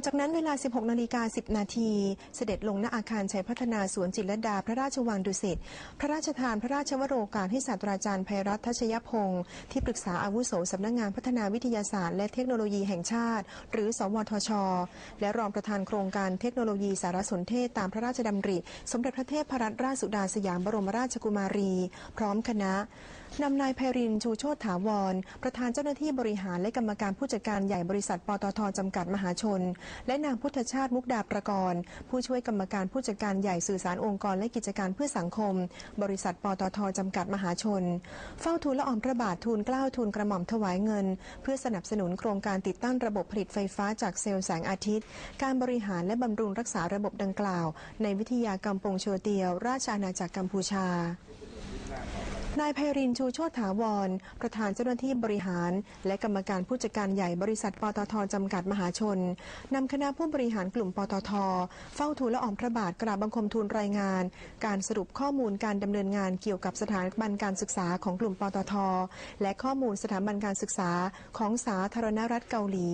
อจากนั้นเวลา 16 นาฬิกา 10 นาที เสด็จลงณอาคารชัยพัฒนาสวนจิตรดา พระราชวังดุสิต พระราชทานพระราชวโรกาสให้ศาสตราจารย์ภัยรัตน์ทัชยพงศ์ที่ปรึกษาอาวุโสสำนักงานพัฒนาวิทยาศาสตร์และเทคโนโลยีแห่งชาติ หรือ สวทช และรองประธานโครงการเทคโนโลยีสารสนเทศตามพระราชดำริ สมเด็จพระเทพรัตนราชสุดาสยามบรมราชกุมารี พร้อมคณะนำนายไพรินทร์ชูโชติถาวร ประธานเจ้าหน้าที่บริหารและกรรมการผู้จัดการใหญ่บริษัทปตทจำกัดมหาชนและนางพุทธชาติมุกดาประกรณ์ผู้ช่วยกรรมการผู้จัดการใหญ่สื่อสารองค์กรและกิจการเพื่อสังคม บริษัทปตทจำกัดมหาชน เฝ้าทูลละอองพระบาททูลเกล้าทูลกระหม่อมถวายเงิน เพื่อสนับสนุนโครงการติดตั้งระบบผลิตไฟฟ้าจากเซลล์แสงอาทิตย์ การบริหารและบำรุงรักษาระบบดังกล่าว ในวิทยากรรมปงโชเตียว ราชอาณาจักรกัมพูชา นายไพรินชูโชติถาวร ประธานเจ้าหน้าที่บริหาร และกรรมการผู้จัดการใหญ่บริษัทปตทจำกัดมหาชนนำคณะผู้บริหารกลุ่มปตท เฝ้าทูลละอองพระบาทกราบบังคมทูลรายงาน การสรุปข้อมูลการดำเนินงานเกี่ยวกับสถาบันการศึกษาของกลุ่มปตท และข้อมูลสถาบันการศึกษาของสาธารณรัฐเกาหลี